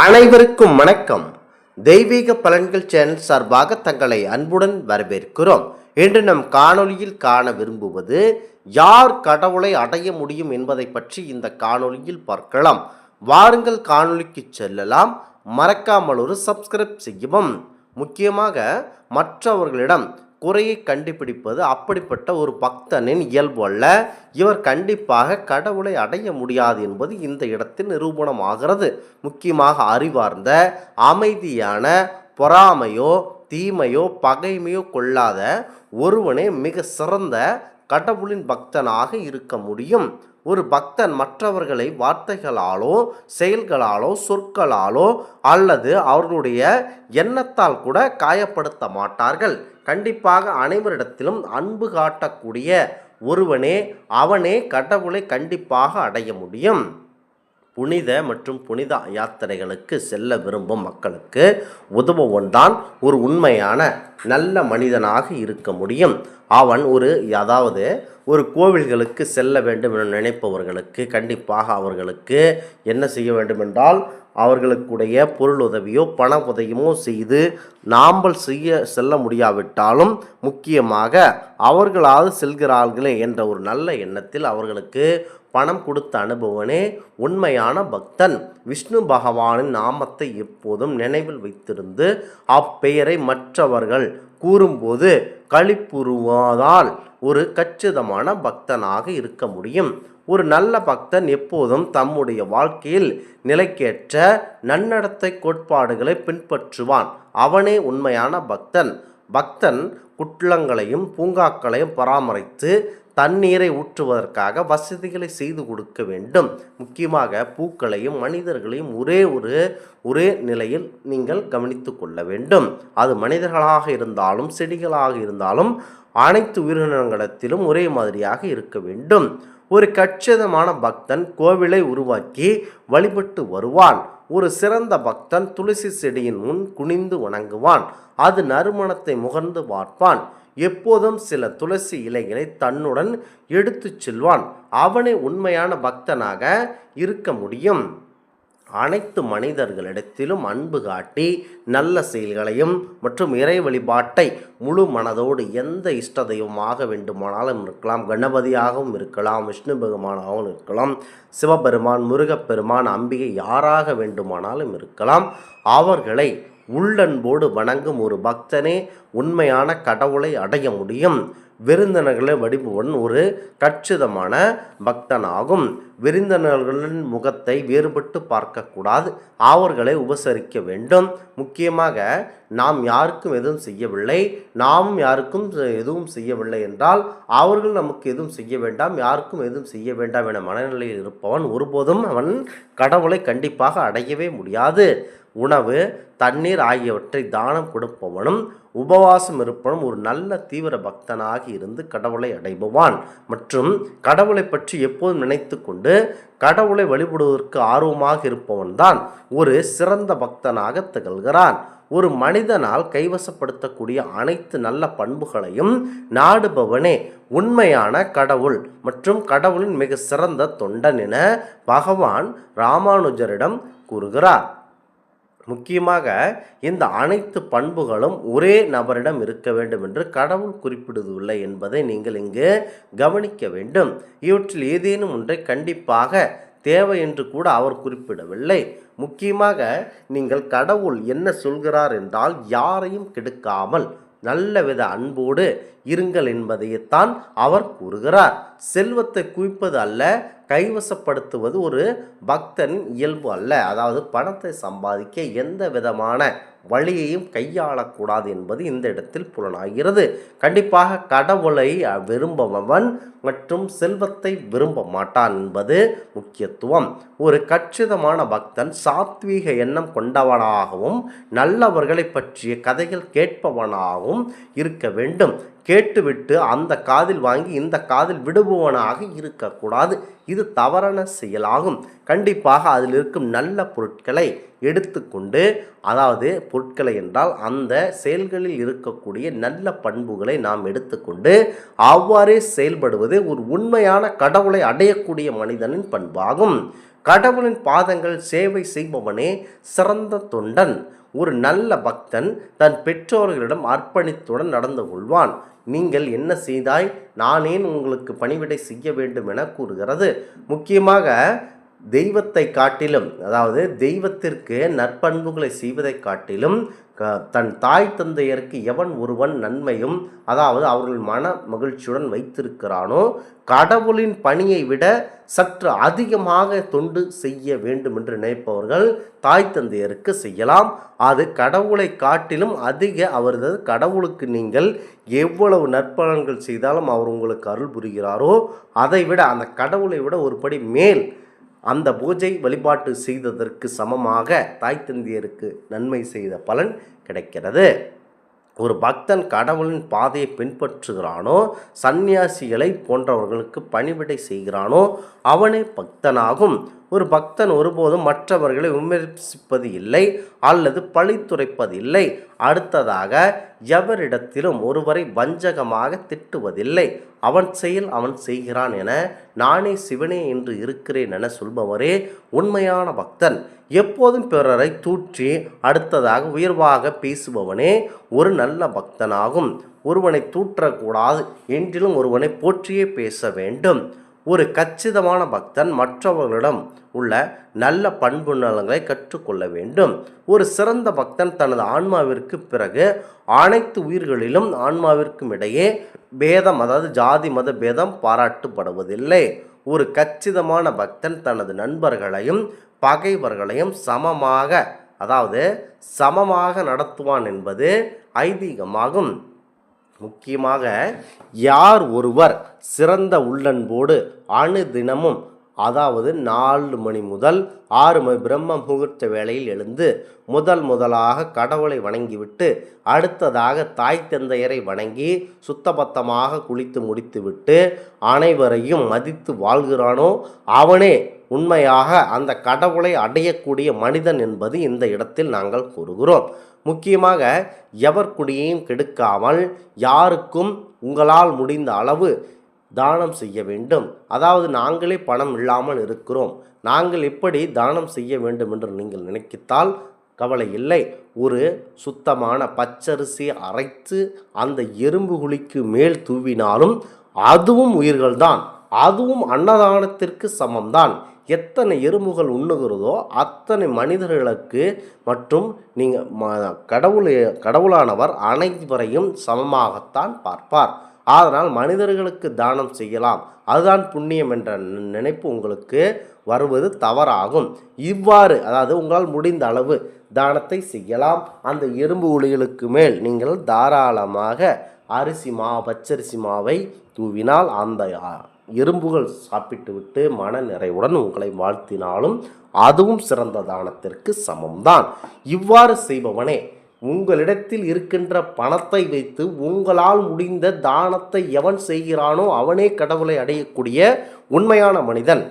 அனைவருக்கும் வணக்கம். தெய்வீக பலன்கள் சேனல் சார்பாக தங்களை அன்புடன் வரவேற்கிறோம். இன்று நம் காணொளியில் காண விரும்புவது யார் கடவுளை அடைய முடியும் என்பதை பற்றி இந்த காணொளியில் பார்க்கலாம். வாருங்கள் காணொளிக்கு செல்லலாம். மறக்காமல் ஒரு சப்ஸ்கிரைப் செய்யவும். முக்கியமாக மற்றவர்களிடம் குறையை கண்டுபிடிப்பது அப்படிப்பட்ட ஒரு பக்தனின் இயல்பு அல்ல. இவர் கண்டிப்பாக கடவுளை அடைய முடியாது என்பது இந்த இடத்தில் நிரூபணமாகிறது. முக்கியமாக அறிவார்ந்த அமைதியான பொறாமையோ தீமையோ பகைமையோ கொள்ளாத ஒருவனே மிக சிறந்த கடவுளின் பக்தனாக இருக்க முடியும். ஒரு பக்தன் மற்றவர்களை வார்த்தைகளாலோ செயல்களாலோ சொற்களாலோ அல்லது அவர்களுடைய எண்ணத்தால் கூட காயப்படுத்த மாட்டார்கள். கண்டிப்பாக அனைவரிடத்திலும் அன்பு காட்டக்கூடிய ஒருவனே அவனே கடவுளை கண்டிப்பாக அடைய முடியும். புனித மற்றும் புனித யாத்திரைகளுக்கு செல்ல விரும்பும் மக்களுக்கு உதவுவன் தான் ஒரு உண்மையான நல்ல மனிதனாக இருக்க முடியும். அவன் ஒரு அதாவது ஒரு கோவில்களுக்கு செல்ல வேண்டும் என நினைப்பவர்களுக்கு கண்டிப்பாக அவர்களுக்கு என்ன செய்ய வேண்டும் என்றால் அவர்களுக்குடைய பொருள் உதவியோ பண உதவியமோ செய்து நாம்பல் செய்ய செல்ல முடியாவிட்டாலும் முக்கியமாக அவர்களாவது செல்கிறார்களே என்ற ஒரு நல்ல எண்ணத்தில் அவர்களுக்கு பணம் கொடுத்த அனுபவனே உண்மையான பக்தன். விஷ்ணு பகவானின் நாமத்தை எப்போதும் நினைவில் வைத்திருந்து அப்பெயரை மற்றவர்கள் கூறும்போது களிப்புருவாதால் ஒரு கச்சிதமான பக்தனாக இருக்க முடியும். ஒரு நல்ல பக்தன் எப்போதும் தம்முடைய வாழ்க்கையில் நிலைக்கேற்ற நன்னடத்தை கோட்பாடுகளை பின்பற்றுவான். அவனே உண்மையான பக்தன். பக்தன் குற்றங்களையும் பூங்காக்களையும் பராமரித்து தண்ணீரை ஊற்றுவதற்காக வசதிகளை செய்து கொடுக்க வேண்டும். முக்கியமாக பூக்களையும் மனிதர்களையும் ஒரே ஒரு ஒரே நிலையில் நீங்கள் கவனித்து கொள்ள வேண்டும். அது மனிதர்களாக இருந்தாலும் செடிகளாக இருந்தாலும் அனைத்து உயிரினங்களிடத்திலும் ஒரே மாதிரியாக இருக்க வேண்டும். ஒரு கச்சிதமான பக்தன் கோவிலை உருவாக்கி வழிபட்டு வருவான். ஒரு சிறந்த பக்தன் துளசி செடியின் முன் குனிந்து வணங்குவான். அது நறுமணத்தை முகர்ந்து பார்ப்பான். எப்போதும் சில துளசி இலைகளை தன்னுடன் எடுத்துச் செல்வான். அவனே உண்மையான பக்தனாக இருக்க முடியும். அனைத்து மனிதர்களிடத்திலும் அன்பு காட்டி நல்ல செயல்களையும் மற்றும் இறை வழிபாட்டை முழு மனதோடு எந்த இஷ்ட தெய்வமாக வேண்டுமானாலும் இருக்கலாம் கணபதியாகவும் இருக்கலாம் விஷ்ணு பகவானாகவும் இருக்கலாம் சிவபெருமான் முருகப்பெருமான் அம்பிகை யாராக வேண்டுமானாலும் இருக்கலாம். அவர்களை உள்ளன்போடு வணங்கும் ஒரு பக்தனே உண்மையான கடவுளை அடைய முடியும். விருந்தினர்களை வடிபவன் ஒரு கச்சிதமான பக்தனாகும். விருந்தினர்களின் முகத்தை வேறுபட்டு பார்க்கக்கூடாது. அவர்களை உபசரிக்க வேண்டும். முக்கியமாக நாம் யாருக்கும் எதுவும் செய்யவில்லை. நாமும் யாருக்கும் எதுவும் செய்யவில்லை என்றால் அவர்கள் நமக்கு எதுவும் செய்ய வேண்டாம். யாருக்கும் எதுவும் செய்ய வேண்டாம் என மனநிலையில் இருப்பவன் ஒருபோதும் அவன் கடவுளை கண்டிப்பாக அடையவே முடியாது. உணவு தண்ணீர் ஆகியவற்றை தானம் கொடுப்பவனும் உபவாசம் இருப்பவனும் ஒரு நல்ல தீவிர பக்தனாக இருந்து கடவுளை அடைபவான். மற்றும் கடவுளை பற்றி எப்போதும் நினைத்து கொண்டு கடவுளை வழிபடுவதற்கு ஆர்வமாக இருப்பவன்தான் ஒரு சிறந்த பக்தனாக திகழ்கிறான். ஒரு மனிதனால் கைவசப்படுத்தக்கூடிய அனைத்து நல்ல பண்புகளையும் நாடுபவனே உண்மையான கடவுள் மற்றும் கடவுளின் மிக சிறந்த தொண்டன் என பகவான் ராமானுஜரிடம் கூறுகிறார். முக்கியமாக இந்த அனைத்து பண்புகளும் ஒரே நபரிடம் இருக்க வேண்டும் என்று கடவுள் குறிப்பிடுவதில்லை என்பதை நீங்கள் இங்கு கவனிக்க வேண்டும். இவற்றில் ஏதேனும் ஒன்றை கண்டிப்பாக தேவை என்று கூட அவர் குறிப்பிடவில்லை. முக்கியமாக நீங்கள் கடவுள் என்ன சொல்கிறார் என்றால் யாரையும் கெடுக்காமல் நல்ல வித அன்போடு இருங்கள் என்பதைத்தான் அவர் கூறுகிறார். செல்வத்தை குவிப்பது அல்ல கைவசப்படுத்துவது ஒரு பக்தன் இயல்பு அல்ல. அதாவது பணத்தை சம்பாதிக்க எந்த விதமான வழியையும் கையாளக்கூடாது என்பது இந்த இடத்தில் புலனாகிறது. கண்டிப்பாக கடவுளை விரும்பவன் மற்றும் செல்வத்தை விரும்ப மாட்டான் என்பது முக்கியத்துவம். ஒரு கச்சிதமான பக்தன் சாத்வீக எண்ணம் கொண்டவனாகவும் நல்லவர்களை பற்றிய கதைகள் கேட்பவனாகவும் இருக்க வேண்டும். கேட்டுவிட்டு அந்த காதில் வாங்கி இந்த காதில் விடுபவனாக இருக்கக்கூடாது. இது தவறான செயலாகும். கண்டிப்பாக அதில் இருக்கும் நல்ல பொருட்களை எடுத்துக்கொண்டு அதாவது பொருட்களை என்றால் அந்த செயல்களில் இருக்கக்கூடிய நல்ல பண்புகளை நாம் எடுத்துக்கொண்டு அவ்வாறே செயல்படுவது ஒரு உண்மையான கடவுளை அடையக்கூடிய மனிதனின் பண்பாகும். கடவுளின் பாதங்கள் சேவை செய்பவனே சிறந்த தொண்டன். ஒரு நல்ல பக்தன் தன் பெற்றோர்களிடம் அர்ப்பணித்துடன் நடந்து கொள்வான். நீங்கள் என்ன செய்தாய்? நானேன் உங்களுக்கு பணிவிடை செய்ய வேண்டும் என கூறுகிறது. முக்கியமாக தெய்வத்தை காட்டிலும் அதாவது தெய்வத்திற்கு நற்பண்புகளை செய்வதை காட்டிலும் க- தன் தாய் தந்தையருக்கு எவன் ஒருவன் நன்மையும் அதாவது அவர்கள் மன மகிழ்ச்சியுடன் வைத்திருக்கிறானோ கடவுளின் பணியை விட சற்று அதிகமாக தொண்டு செய்ய வேண்டும் என்று நினைப்பவர்கள் தாய் தந்தையருக்கு செய்யலாம். அது கடவுளை காட்டிலும் அதிக அவரது கடவுளுக்கு நீங்கள் எவ்வளவு நற்பலன்கள் செய்தாலும் அவர் உங்களுக்கு அருள் புரிகிறாரோ அதை விட அந்த கடவுளை விட ஒருபடி மேல் அந்த பூஜை வழிபாட்டு செய்ததற்கு சமமாக தாய் தந்தையருக்கு நன்மை செய்த பலன் கிடைக்கிறது. ஒரு பக்தன் கடவுளின் பாதையை பின்பற்றுகிறானோ சந்நியாசிகளை போன்றவர்களுக்கு பணிவிடை செய்கிறானோ அவனே பக்தனாகும். ஒரு பக்தன் ஒருபோதும் மற்றவர்களை விமர்சிப்பது இல்லை அல்லது பழித்துரைப்பது இல்லை அடுத்ததாக எவரிடத்திலும் ஒருவரை வஞ்சகமாக திட்டுவதில்லை. அவன் செயல் அவன் செய்கிறான் என நானே சிவனே என்று இருக்கிறேன் என சொல்பவரே உண்மையான பக்தன். எப்போதும் பிறரை தூற்றி அடுத்ததாக உயர்வாக பேசுபவனே ஒரு நல்ல பக்தனாகும். ஒருவனை தூற்றக்கூடாது என்றிலும் ஒருவனை போற்றியே பேச வேண்டும். ஒரு கச்சிதமான பக்தன் மற்றவர்களிடம் உள்ள நல்ல பண்பு நலங்களை கற்றுக்கொள்ள வேண்டும். ஒரு சிறந்த பக்தன் தனது ஆன்மாவிற்கு பிறகு அனைத்து உயிர்களிலும் ஆன்மாவிற்கும் இடையே பேதம் அதாவது ஜாதி மத பேதம் பாராட்டுப்படுவதில்லை. ஒரு கச்சிதமான பக்தன் தனது நண்பர்களையும் பகைவர்களையும் சமமாக அதாவது சமமாக நடத்துவான் என்பது ஐதீகமாகும். முக்கியமாக யார் ஒருவர் சிறந்த உள்ளன்போடு அணுதினமும் அதாவது நாலு மணி முதல் ஆறு மணி பிரம்ம முகூர்த்த வேளையில் எழுந்து முதல் முதலாக கடவுளை வணங்கிவிட்டு அடுத்ததாக தாய் தந்தையரை வணங்கி சுத்தபத்தமாக குளித்து முடித்துவிட்டு அனைவரையும் மதித்து வாழ்கிறானோ அவனே உண்மையாக அந்த கடவுளை அடையக்கூடிய மனிதன் என்பது இந்த இடத்தில் நாங்கள் கூறுகிறோம். முக்கியமாக எவர் குடியையும் கெடுக்காமல் யாருக்கும் உங்களால் முடிந்த அளவு தானம் செய்ய வேண்டும். அதாவது நாங்களே பணம் இல்லாமல் இருக்கிறோம். நாங்கள் எப்படி தானம் செய்ய வேண்டும் என்று நீங்கள் நினைக்கித்தால் கவலை இல்லை. ஒரு சுத்தமான பச்சரிசி அரைத்து அந்த எறும்பு குழிக்கு மேல் தூவினாலும் அதுவும் உயிர்கள்தான். அதுவும் அன்னதானத்திற்கு சமம்தான். எத்தனை எறும்புகள் உண்ணுகிறதோ அத்தனை மனிதர்களுக்கு மற்றும் நீங்கள் ம கடவுள் கடவுளானவர் அனைவரையும் சமமாகத்தான் பார்ப்பார். அதனால் மனிதர்களுக்கு தானம் செய்யலாம். அதுதான் புண்ணியம் என்ற நினைப்பு உங்களுக்கு வருவது தவறாகும். இவ்வாறு அதாவது உங்களால் முடிந்த அளவு தானத்தை செய்யலாம். அந்த எறும்பு ஒளிகளுக்கு மேல் நீங்கள் தாராளமாக அரிசி மா பச்சரிசி மாவை தூவினால் அந்த ஆ, எறும்புகள் சாப்பிட்டுவிட்டு மன நிறைவுடன் உங்களை வாழ்த்தினாலும் அதுவும் சிறந்த தானத்திற்கு சமம்தான். இவ்வாறு செய்பவனே உங்களிடத்தில் இருக்கின்ற பணத்தை வைத்து உங்களால் முடிந்த தானத்தை எவன் செய்கிறானோ அவனே கடவுளை அடையக்கூடிய உண்மையான மனிதன்.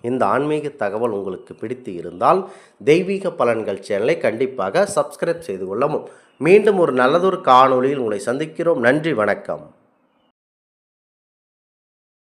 இந்த ஆன்மீக தகவல் உங்களுக்கு பிடித்து இருந்தால் தெய்வீக பலன்கள் சேனலை கண்டிப்பாக சப்ஸ்கிரைப் செய்து கொள்ளவும். மீண்டும் ஒரு நல்லதொரு காணொளியில் உங்களை சந்திக்கிறோம். நன்றி வணக்கம்.